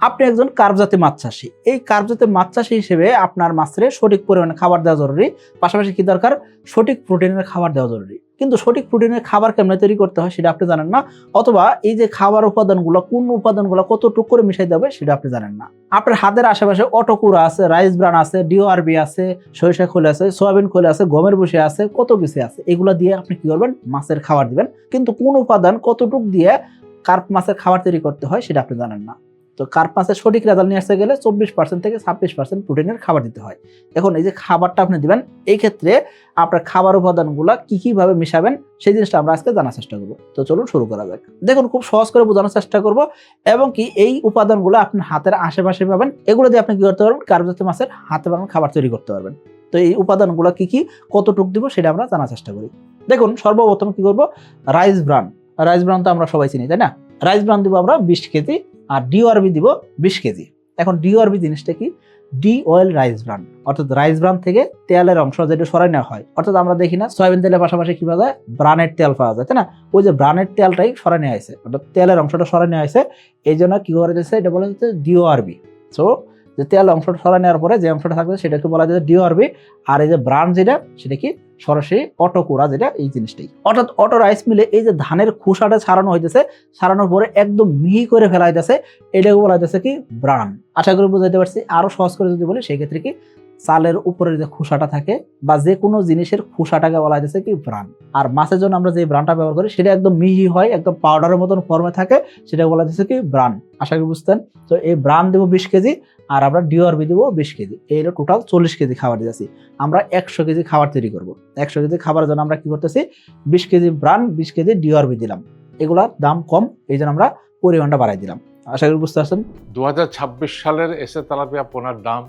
আপনি একজন কার্বজাতি মাছ চাষি। এই কার্বজাতি মাছ চাষি হিসেবে আপনার মাছের সঠিক পরিমাণে খাবার দেওয়া জরুরি। পাশাপাশি কি দরকার? সঠিক প্রোটিনের খাবার দেওয়া জরুরি। কিন্তু সঠিক প্রোটিনের খাবার কেমনে তৈরি করতে হয় সেটা আপনি জানেন না, অথবা এই যে খাবার উপাদানগুলো, কোন উপাদানগুলো কতটুক করে মিশাইতে দেবে সেটা আপনি জানেন না। আপনার হাতের আশেপাশে অটোকুরা আছে, রাইস ব্রান আছে, ডিওআরবি আছে, সরিষা খোলে আছে, সয়াবিন খোলে আছে, গমের বসে আছে, কত কিছু আছে। এগুলো দিয়ে আপনি কি করবেন? মাছের খাবার দিবেন। কিন্তু কোন উপাদান কতটুক দিয়ে কার্প মাছের খাবার তৈরি করতে হয় সেটা আপনি জানেন না। তো কার্প মাছের সঠিক রেজাল্ট নিয়ে আসতে গেলে চব্বিশ পার্সেন্ট থেকে ছাব্বিশ পার্সেন্ট প্রোটিনের খাবার দিতে হয়। এখন এই যে খাবারটা আপনি দিবেন, এই ক্ষেত্রে আপনার খাবার উপাদানগুলো কি কীভাবে মিশাবেন, সেই জিনিসটা আমরা আজকে জানার চেষ্টা করব। তো চলুন শুরু করা যাক। দেখুন, খুব সহজ করে বোঝানোর চেষ্টা করব এবং কি এই উপাদানগুলো আপনার হাতের আশেপাশে পাবেন, এগুলো দিয়ে আপনি কী করতে পারবেন কার্বজাতীয় মাছের হাতে বানানো খাবার তৈরি করতে পারবেন। তো এই উপাদানগুলো কী কি, কতটুক দিব সেটা আমরা জানার চেষ্টা করি। দেখুন, সর্বপ্রথম কী করব রাইস ব্রান রাইস ব্রান তো আমরা সবাই চিনি, তাই না? রাইস ব্রান দিব আমরা বিশ কেজি আর ডিওআরবি দিব বিশ কেজি। এখন ডিওআরবি জিনিসটা কি? ডি অয়েল রাইস ব্রান অর্থাৎ রাইস ব্রান থেকে তেলের অংশ যেটা সরাই নেওয়া হয়। অর্থাৎ আমরা দেখি না, সয়াবিন তেলের পাশাপাশি কি পাওয়া যায়? ব্রানের তেল পাওয়া যায়, তাই না? ওই যে ব্রানের তেলটাই সরাই নেওয়া হয়েছে। অর্থাৎ তেলের অংশটা সরাই নেওয়া হয়েছে। এই জন্য কি করা যাচ্ছে এটা বলা যাচ্ছে ডিওআরবি সো যে তেল অংশটা সরাই নেওয়ার পরে যে অংশটা থাকবে সেটাকে বলা যায় ডিওআরবি আর এই যে ব্রান যেটা, সেটা কি? সরাসরি অটো কোরা যেটা এই জিনিসটাই। অর্থাৎ অটো রাইস মিলে এই যে ধানের খোসাটা ছাড়ানো হইতেছে, ছাড়ানোর পরে একদম মিহি করে ফেলা হইতেছে এটাকে বলা হইতেছে কি ব্রান আশা করি বুঝাইতে পারছি, আরও সহজ করে যদি বলি, সেই ক্ষেত্রে কি চালের উপরের যে খোসাটা থাকে বা যে কোনো জিনিসের খোসাটাকে বলা যাচ্ছে কি ব্রান। আর মাছের জন্য আমরা যে ব্রানটা ব্যবহার করি, সেটা একদম মিহি হয়, একদম পাউডারের মতন ফর্মে থাকে সেটা বলা যাচ্ছে কি ব্রান। আশা করি বুঝতেন তো এই ব্রান দেবো বিশ কেজি আর আমরা ডিওআরবি দেবো বিশ কেজি। এই টোটাল চল্লিশ কেজি খাবার দিয়েছি আমরা একশো কেজি খাবার তৈরি করব। একশো কেজি খাবারের জন্য আমরা কি করতেছি? বিশ কেজি ব্রান, বিশ কেজি ডিওআরবি দিলাম। এগুলার দাম কম, এই জন্য আমরা পরিমাণটা বাড়াই দিলাম। আশা করি বুঝতে পারছেন? দু হাজার ছাব্বিশ সালের এসে তালাপিয়া পোনার দাম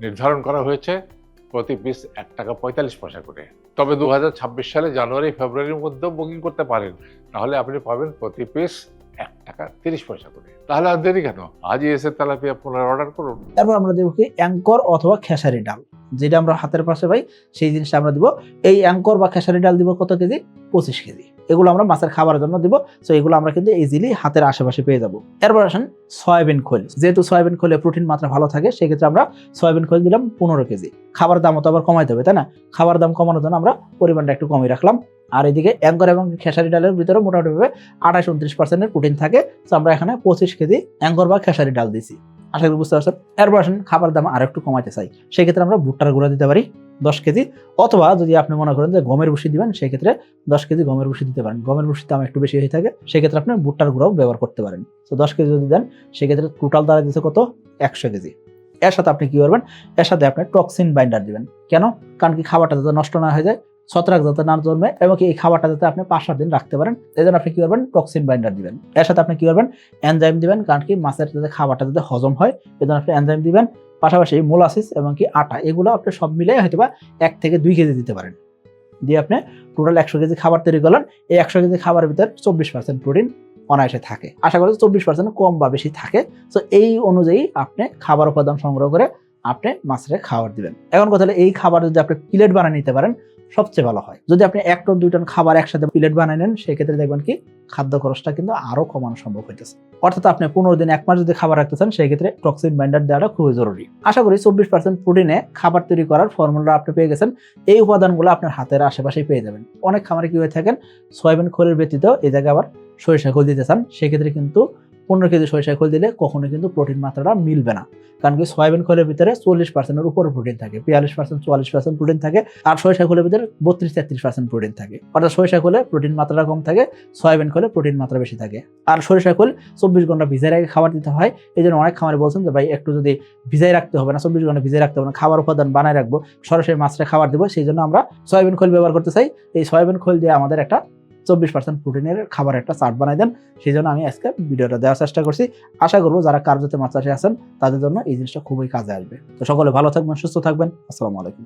নির্ধারণ করা হয়েছে প্রতি পিস এক টাকা পঁয়তাল্লিশ পয়সা করে। তবে দু হাজার ছাব্বিশ সালে জানুয়ারি, ফেব্রুয়ারির মধ্যেও বুকিং করতে পারেন। তাহলে আপনি পাবেন প্রতি পিস এক টাকা তিরিশ পয়সা করে। তাহলে আর দেরি কেন? আজই এসে তেলাপিয়া পোনার অর্ডার করুন। তারপর আমরা দেবো কি? অ্যাঙ্কর অথবা খেসারি ডাল। যেটা আমরা হাতের পাশে পাই, সেই জিনিসটা আমরা দিব। এই অ্যাঙ্কর বা খেসারি ডাল দিব কত কেজি? পঁচিশ কেজি। এগুলো আমরা মাছের খাবারের জন্য দিব। তো এগুলো আমরা কিন্তু ইজিলি হাতের আশেপাশে পেয়ে যাব। এরপর আসেন সয়াবিন খোল। যেহেতু সয়াবিন খোলে প্রোটিন মাত্রা ভালো থাকে, সেক্ষেত্রে আমরা সয়াবিন খোল দিলাম পনেরো কেজি। খাবার দামও তো আবার কমাইতে হবে, তাই না? খাবার দাম কমানোর জন্য আমরা পরিমাণটা একটু কমিয়ে রাখলাম। আর এদিকে অ্যাঙ্কর এবং খেসারি ডালের ভিতরে মোটামুটিভাবে আঠাশ উনত্রিশ পার্সেন্টের প্রোটিন থাকে। তো আমরা এখানে পঁচিশ কেজি অ্যাঙ্কর বা খেসারি ডাল দিছি। আশা করি বুঝতে পারছেন। এরপর আসেন খাবার দাম আর একটু কমাইতে চাই। সেক্ষেত্রে আমরা ভুট্টার গুঁড়া দিতে পারি। দশ কেজি, অথবা যদি আপনি মনে করেন যে গমের ভুষি দিবেন, সেক্ষেত্রে দশ কেজি গমের ভুষি দিতে পারেন। গমের ভুসির দাম একটু বেশি হয়ে থাকে, সেক্ষেত্রে আপনি ভুট্টার গুঁড়াও ব্যবহার করতে পারেন। তো দশ কেজি যদি দেন, সেক্ষেত্রে টোটাল দ্বারা দিতে কত? একশো কেজি। এর সাথে আপনি কি করবেন? এর সাথে আপনি টক্সিন বাইন্ডার দিবেন। কেন? কারণ কি খাবারটা যাতে নষ্ট না হয়ে যায় ছত্রাক যাতে না জন্মে এবং এই খাবারটা যাতে আপনি পাঁচ সাত দিন রাখতে পারেন এই জন্য আপনি কি করবেন? টক্সিন বাইন্ডার দিবেন। এর সাথে আপনি কি করবেন? এনজাইম দিবেন, কারণ কি মাছের যাতে খাবারটা যাতে হজম হয় এই জন্য আপনি এনজাইম দিবেন। পাশাপাশি মোলাসিস এবং কি আটা, এগুলো আপনি সব মিলে হয়তো বা এক থেকে দুই কেজি দিতে পারেন। দিয়ে আপনি টোটাল একশো কেজি খাবার তৈরি করলেন, এই একশো কেজি খাবারের ভিতরে চব্বিশ পার্সেন্ট প্রোটিন অনায়াসে থাকে। আশা করি চব্বিশ পার্সেন্ট কম বা বেশি থাকে। তো এই অনুযায়ী আপনি খাবার উপাদান সংগ্রহ করে আপনি মাছের খাবার দিবেন। এখন কথা হলো, এই খাবার যদি আপনি প্লেট বানিয়ে নিতে পারেন সবচেয়ে ভালো হয়। যদি আপনি এক টন, দুই টন খাবার একসাথে প্লেট বানিয়ে নেন, সেক্ষেত্রে দেখবেন কি খাদ্য খরচটা কিন্তু আরও কমানো সম্ভব হইতেছে। অর্থাৎ আপনি পনেরো দিন এক মাস যদি খাবার রাখতে চান সেই ক্ষেত্রে টক্সিন বাইন্ডার দেওয়াটা খুবই জরুরি। আশা করি চব্বিশ পার্সেন্ট প্রোটিনে খাবার তৈরি করার ফর্মুলা আপনি পেয়ে গেছেন। এই উপাদানগুলো আপনার হাতের আশেপাশে পেয়ে যাবেন। অনেক খামারে কি হয়ে থাকেন, সয়াবিন খোলের ব্যতীত এই জায়গায় আবার সরিষা খোল দিতে চান, সেক্ষেত্রে কিন্তু পনেরো কেজি সরিষা খোল দিলে কখনো কিন্তু প্রোটিন মাত্রাটা মিলবে না। কারণ কি সয়াবিন খোলের ভিতরে চল্লিশ পার্সেন্টের উপরে প্রোটিন থাকে, বিয়াল্লিশ পার্সেন্ট চুয়াল্লিশ পার্সেন্ট প্রোটিন থাকে, আর সরিষা খোলের ভিতরে বত্রিশ তেত্রিশ পার্সেন্ট প্রোটিন থাকে। অর্থাৎ সরিষা খোলে প্রোটিন মাত্রাটা কম থাকে সয়াবিন খোলে প্রোটিন মাত্রা বেশি থাকে। আর সরিষা খোল চব্বিশ ঘণ্টা ভিজাই রেখে খাবার দিতে হয় এই জন্য অনেক খামারে বলছেন যে, ভাই, একটু যদি ভিজাই রাখতে হবে না, চব্বিশ ঘণ্টা ভিজাই রাখতে হবে না, খাবার উপাদান বানায় রাখব, সরাসরি মাছটা খাবার দেবো সেই জন্য আমরা সয়াবিন খোল ব্যবহার করতে চাই। এই সয়াবিন খোল দিয়ে আমাদের একটা চব্বিশ পার্সেন্ট প্রোটিনের খাবার একটা চার্ট বানাই দেন। সেই জন্য আমি আজকে ভিডিওটা দেওয়ার চেষ্টা করছি। আশা করব যারা কার্যতে মাছ চাষে আছেন, তাদের জন্য এই জিনিসটা খুবই কাজে আসবে। তো সকলে ভালো থাকবেন, সুস্থ থাকবেন। আসসালামু আলাইকুম।